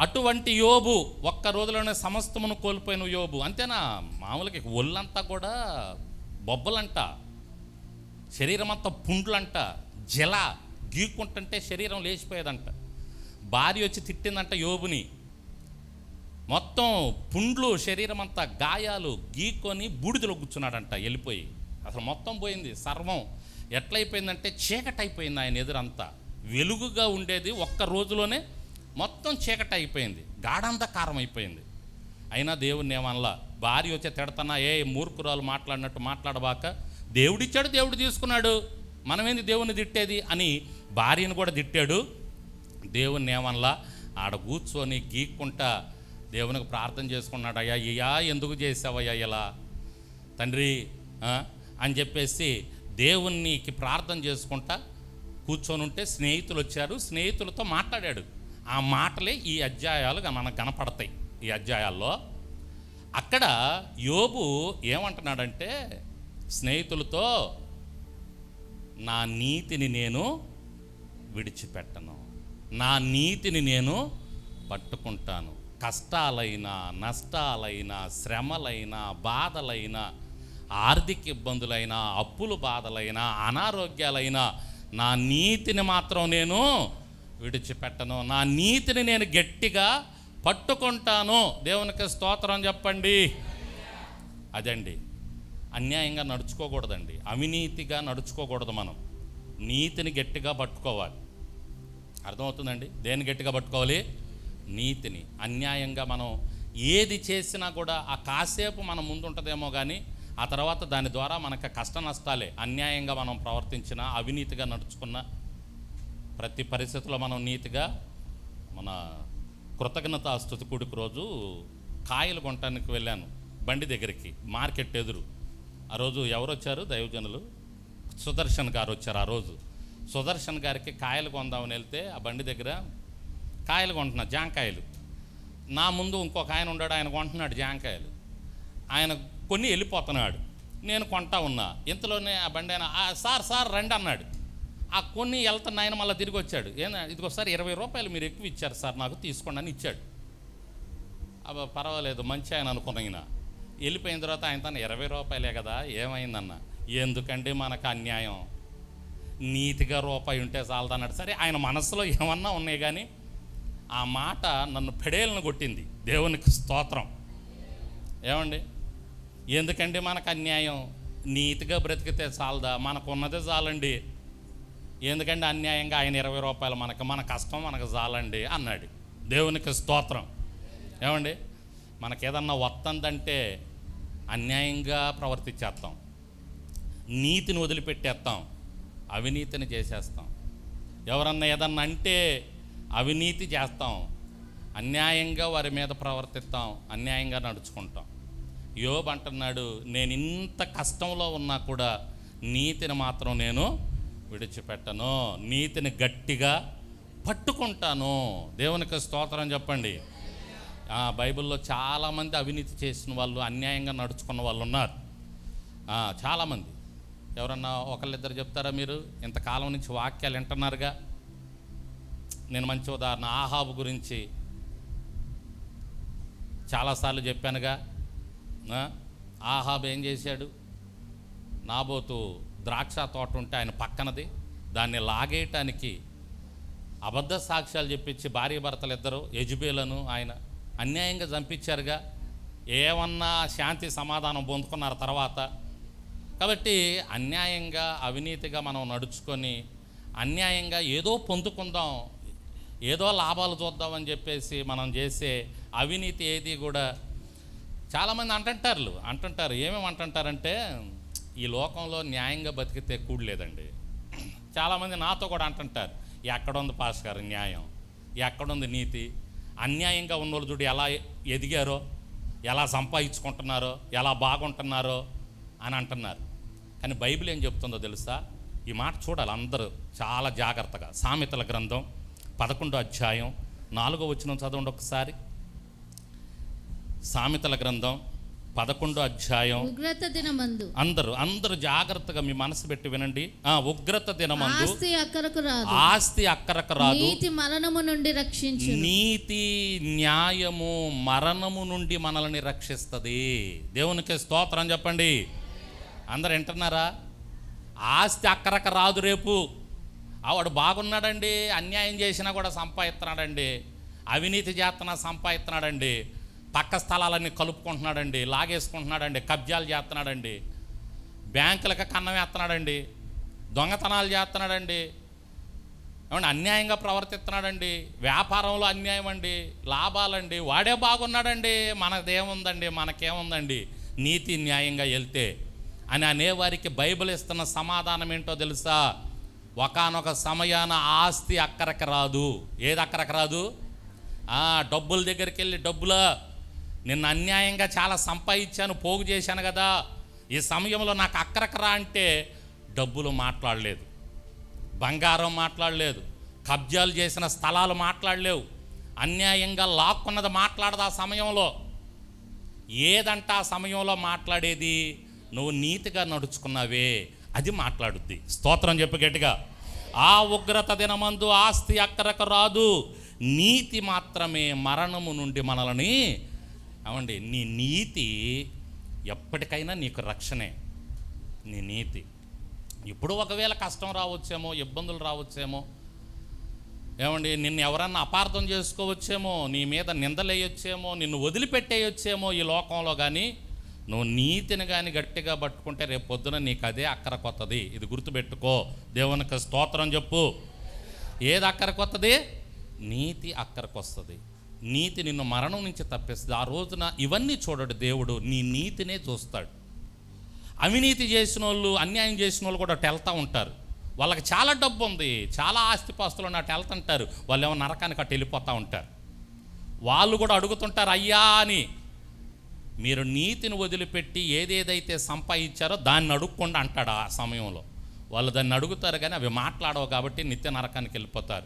అటువంటి యోబు ఒక్క రోజులోనే సమస్తమును కోల్పోయిన యోబు. అంతేనా? మామూలుగా ఒళ్ళంతా కూడా బొబ్బలంట శరీరం అంతా పుండ్లంట జల గీక్కుంటుంటే శరీరం లేచిపోయేదంట. భార్య వచ్చి తిట్టిందంట యోబుని. మొత్తం పుండ్లు శరీరం అంతా గాయాలు గీక్కొని బూడిదలో కూర్చున్నాడంట వెళ్ళిపోయి. అసలు మొత్తం పోయింది సర్వం. ఎట్లయిపోయిందంటే చీకటైపోయింది ఆయన ఎదురంతా. వెలుగుగా ఉండేది ఒక్క రోజులోనే మొత్తం చీకట అయిపోయింది. గాఢంధకారం అయిపోయింది. అయినా దేవుడిని ఏమనలా? భార్య వచ్చే తిడతన్నా ఏ మూర్ఖురాలు మాట్లాడినట్టు మాట్లాడబాక. దేవుడిచ్చాడు దేవుడు తీసుకున్నాడు. మనమేంది దేవుని తిట్టేది? అని భార్యను కూడా తిట్టాడు. దేవుణ్ణి ఏమనలా? ఆడ కూర్చొని గీక్కుంటా. దేవునికి ప్రార్థన చేసుకున్నాడు. అయ్యా ఇయా ఎందుకు చేసావయ్యా ఇలా? తండ్రి అని చెప్పేసి దేవునికి ప్రార్థన చేసుకుంటా కూర్చొని ఉంటే స్నేహితులు వచ్చారు స్నేహితులతో మాట్లాడాడు. ఆ మాటలే ఈ అధ్యాయాలు మనకు కనపడతాయి. ఈ అధ్యాయాల్లో అక్కడ యోబు ఏమంటున్నాడంటే స్నేహితులతో నా నీతిని నేను విడిచిపెట్టను. నా నీతిని నేను పట్టుకుంటాను. కష్టాలైనా నష్టాలైనా శ్రమలైనా బాధలైనా ఆర్థిక ఇబ్బందులైనా అప్పులు బాధలైనా అనారోగ్యాలైనా నా నీతిని మాత్రం నేను విడిచిపెట్టను. నా నీతిని నేను గట్టిగా పట్టుకుంటాను. దేవునికి స్తోత్రం చెప్పండి. అదండి. అన్యాయంగా నడుచుకోకూడదండి. అవినీతిగా నడుచుకోకూడదు మనం. నీతిని గట్టిగా పట్టుకోవాలి. అర్థమవుతుందండి? దేన్ని గట్టిగా పట్టుకోవాలి? నీతిని. అన్యాయంగా మనం ఏది చేసినా కూడా ఆ కాసేపు మన ముందు ఉంటుందేమో కానీ ఆ తర్వాత దాని ద్వారా మనకు కష్ట నష్టాలే అన్యాయంగా మనం ప్రవర్తించిన అవినీతిగా నడుచుకున్న ప్రతి పరిస్థితిలో మనం నీతిగా మన కృతజ్ఞత స్థుతి కూడికి రోజు కాయలు కొనటానికి వెళ్ళాను బండి దగ్గరికి మార్కెట్ ఎదురు. ఆ రోజు ఎవరు వచ్చారు? దైవజనులు. సుదర్శన్ గారు వచ్చారు ఆ రోజు. సుదర్శన్ గారికి కాయలు కొందామని వెళ్తే ఆ బండి దగ్గర కాయలు కొంటున్నా జాంకాయలు. నా ముందు ఇంకొక ఆయన ఉన్నాడు ఆయన కొంటున్నాడు జాంకాయలు. ఆయన కొన్ని వెళ్ళిపోతున్నాడు. నేను కొంటా ఉన్నా. ఇంతలోనే ఆ బండి ఆయన సార్ సార్ రండి అన్నాడు. ఆ కొన్ని వెళ్తున్న ఆయన మళ్ళీ తిరిగి వచ్చాడు. ఏనా? ఇదిగోసారి ఇరవై రూపాయలు మీరు ఎక్కువ ఇచ్చారు సార్ నాకు తీసుకోండి అని ఇచ్చాడు. అబ్బా పర్వాలేదు మంచి ఆయన అనుకున్న వెళ్ళిపోయిన తర్వాత ఆయన తన ఇరవై రూపాయలే కదా ఏమైందన్న? ఎందుకండి మనకు అన్యాయం? నీతిగా రూపాయి ఉంటే చాలదన్నాడు సరే ఆయన మనసులో ఏమన్నా ఉన్నాయి కానీ ఆ మాట నన్ను పెడేలను కొట్టింది. దేవునికి స్తోత్రం. ఏమండి? ఎందుకండి మనకు అన్యాయం? నీతిగా బ్రతికితే చాలదా? మనకు ఉన్నదే చాలండి. ఎందుకంటే అన్యాయంగా ఆయన ఇరవై రూపాయలు మనకు మన కష్టం మనకు చాలండి అన్నాడు. దేవునికి స్తోత్రం. ఏమండి? మనకి ఏదన్నా వత్తందంటే అన్యాయంగా ప్రవర్తించేస్తాం నీతిని వదిలిపెట్టేస్తాం అవినీతిని చేసేస్తాం. ఎవరన్నా ఏదన్నా అంటే అవినీతి చేస్తాం. అన్యాయంగా వారి మీద ప్రవర్తిస్తాం. అన్యాయంగా నడుచుకుంటాం. యోబ్ అంటున్నాడు నేను ఇంత కష్టంలో ఉన్నా కూడా నీతిని మాత్రం నేను విడిచిపెట్టను నీతిని గట్టిగా పట్టుకుంటాను. దేవునికి స్తోత్రం చెప్పండి. బైబిల్లో చాలామంది అవినీతి చేసిన వాళ్ళు అన్యాయంగా నడుచుకున్న వాళ్ళు ఉన్నారు. చాలామంది. ఎవరన్నా ఒకళ్ళిద్దరు చెప్తారా మీరు? ఇంతకాలం నుంచి వాక్యాలు వింటున్నారుగా? నేను మంచి ఉదాహరణ ఆహాబు గురించి చాలాసార్లు చెప్పానుగా. ఆహాబు ఆహాబ్ ఏం చేశాడు? నాబోతు ద్రాక్ష తోట ఉంటే ఆయన పక్కనది. దాన్ని లాగేయటానికి అబద్ధ సాక్ష్యాలు చెప్పించి భార్య భర్తలు ఇద్దరు యజుబేలను ఆయన అన్యాయంగా చంపించారుగా. ఏమన్నా శాంతి సమాధానం పొందుకున్నారు తర్వాత. కాబట్టి అన్యాయంగా అవినీతిగా మనం నడుచుకొని అన్యాయంగా ఏదో పొందుకుందాం ఏదో లాభాలు చూద్దామని చెప్పేసి మనం చేసే అవినీతి ఏది కూడా చాలామంది అంటుంటారు. అంటుంటారు. ఏమేమి అంటుంటారంటే ఈ లోకంలో న్యాయంగా బతికితే కూడలేదండి చాలామంది నాతో కూడా అంటుంటారు ఎక్కడుంది పాస్ గారు న్యాయం? ఎక్కడుంది నీతి? అన్యాయంగా ఉన్నోళ్ళు చూడు ఎలా ఎదిగారో ఎలా సంపాదించుకుంటున్నారో ఎలా బాగుంటున్నారో అని అంటున్నారు. కానీ బైబిల్ ఏం చెప్తుందో తెలుసా? ఈ మాట చూడాలి అందరూ చాలా జాగ్రత్తగా. సామెతల గ్రంథం పదకొండో అధ్యాయం నాలుగో వచ్చిన చదవండి ఒకసారి. సామెతల గ్రంథం పదకొండో అధ్యాయం. ఉగ్రత దినమందు. అందరూ అందరూ జాగ్రత్తగా మీ మనసు పెట్టి వినండి. ఆ ఉగ్రత దినమందు ఆస్తి అక్కరకు రాదు. ఆస్తి అక్కరకు రాదు. నీతి మరణము నుండి రక్షించు నీతి న్యాయము మరణము నుండి మనల్ని రక్షిస్తుంది. దేవునికి స్తోత్రం చెప్పండి. అందరు వింటున్నారా? ఆస్తి అక్కరక రాదు రేపు. ఆవాడు బాగున్నాడండి అన్యాయం చేసినా కూడా సంపాదిస్తున్నాడండి. అవినీతి చేస్తున్నా సంపాదిస్తున్నాడండి. పక్క స్థలాలన్నీ కలుపుకుంటున్నాడండి లాగేసుకుంటున్నాడండి కబ్జాలు చేస్తున్నాడండి బ్యాంకులకు కన్నం వేస్తున్నాడండి దొంగతనాలు చేస్తున్నాడండి ఏమండి అన్యాయంగా ప్రవర్తిస్తున్నాడండి వ్యాపారంలో అన్యాయం అండి లాభాలండి వాడే బాగున్నాడండి మనదేముందండి మనకేముందండి నీతి న్యాయంగా వెళ్తే అని అనేవారికి బైబిల్ ఇస్తున్న సమాధానం ఏంటో తెలుసా? ఒకానొక సమయాన ఆస్తి అక్కరకు రాదు. ఏది అక్కరకు రాదు? డబ్బుల దగ్గరికి వెళ్ళి డబ్బులా నిన్న అన్యాయంగా చాలా సంపాదించాను పోగు చేశాను కదా. ఈ సమయంలో నాకు అక్కరక అంటే డబ్బులు మాట్లాడలేదు బంగారం మాట్లాడలేదు కబ్జాలు చేసిన స్థలాలు మాట్లాడలేవు అన్యాయంగా లాక్కున్నది మాట్లాడదు ఆ సమయంలో. ఏదంట ఆ సమయంలో మాట్లాడేది? నువ్వు నీతిగా నడుచుకున్నావే అది మాట్లాడుద్ది. స్తోత్రం చెప్పు గట్టిగా. ఆ ఉగ్రత దినమందు ఆస్తి అక్కరకు రాదు నీతి మాత్రమే మరణము నుండి మనల్ని అవండి నీ నీతి ఎప్పటికైనా నీకు రక్షణే. నీ నీతి. ఇప్పుడు ఒకవేళ కష్టం రావచ్చేమో ఇబ్బందులు రావచ్చేమో ఏమండి నిన్ను ఎవరన్నా అపార్థం చేసుకోవచ్చేమో నీ మీద నిందలేయొచ్చేమో నిన్ను వదిలిపెట్టేయొచ్చేమో ఈ లోకంలో కానీ నువ్వు నీతిని కానీ గట్టిగా పట్టుకుంటే రేపు పొద్దున నీకు అదే అక్కర కొత్తది. ఇది గుర్తుపెట్టుకో. దేవునికి స్తోత్రం చెప్పు. ఏది అక్కర కొత్తది? నీతి అక్కరకు వస్తుంది నీతి నిన్ను మరణం నుంచి తప్పిస్తుంది. ఆ రోజున ఇవన్నీ చూడడు దేవుడు. నీ నీతినే చూస్తాడు. అవినీతి చేసిన వాళ్ళు అన్యాయం చేసిన వాళ్ళు కూడా వెళ్తూ ఉంటారు. వాళ్ళకి చాలా డబ్బు ఉంది. చాలా ఆస్తిపాస్తులు ఉన్న వెళ్తుంటారు వాళ్ళు ఏమో నరకానికి అటు వెళ్ళిపోతూ ఉంటారు. వాళ్ళు కూడా అడుగుతుంటారు అయ్యా అని. మీరు నీతిని వదిలిపెట్టి ఏదేదైతే సంపాదించారో దాన్ని అడుక్కుండా అంటాడు ఆ సమయంలో. వాళ్ళు దాన్ని అడుగుతారు కానీ అవి మాట్లాడవు కాబట్టి నిత్య నరకానికి వెళ్ళిపోతారు.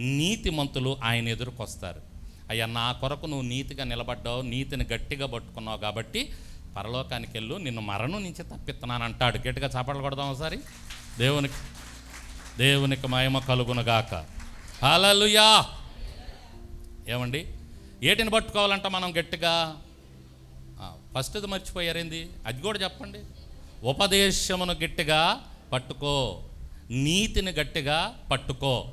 నీతిమంతులు ఆయన ఎదురుకొస్తారు. అయ్యా నా కొరకు నువ్వు నీతిగా నిలబడ్డావు నీతిని గట్టిగా పట్టుకున్నావు కాబట్టి పరలోకానికి వెళ్ళు నిన్ను మరణం నుంచి తప్పిస్తున్నాను అంటాడు. గట్టిగా చాపట్లు కొడదాం ఒకసారి. దేవునికి దేవునికి మహిమ కలుగునుగాక హలలుయా ఏమండి? ఏటిని పట్టుకోవాలంట మనం గట్టిగా? ఆ, ఫస్ట్ ఇది మర్చిపోయారేంది అది కూడా చెప్పండి. ఉపదేశమును గట్టిగా పట్టుకో నీతిని గట్టిగా పట్టుకో.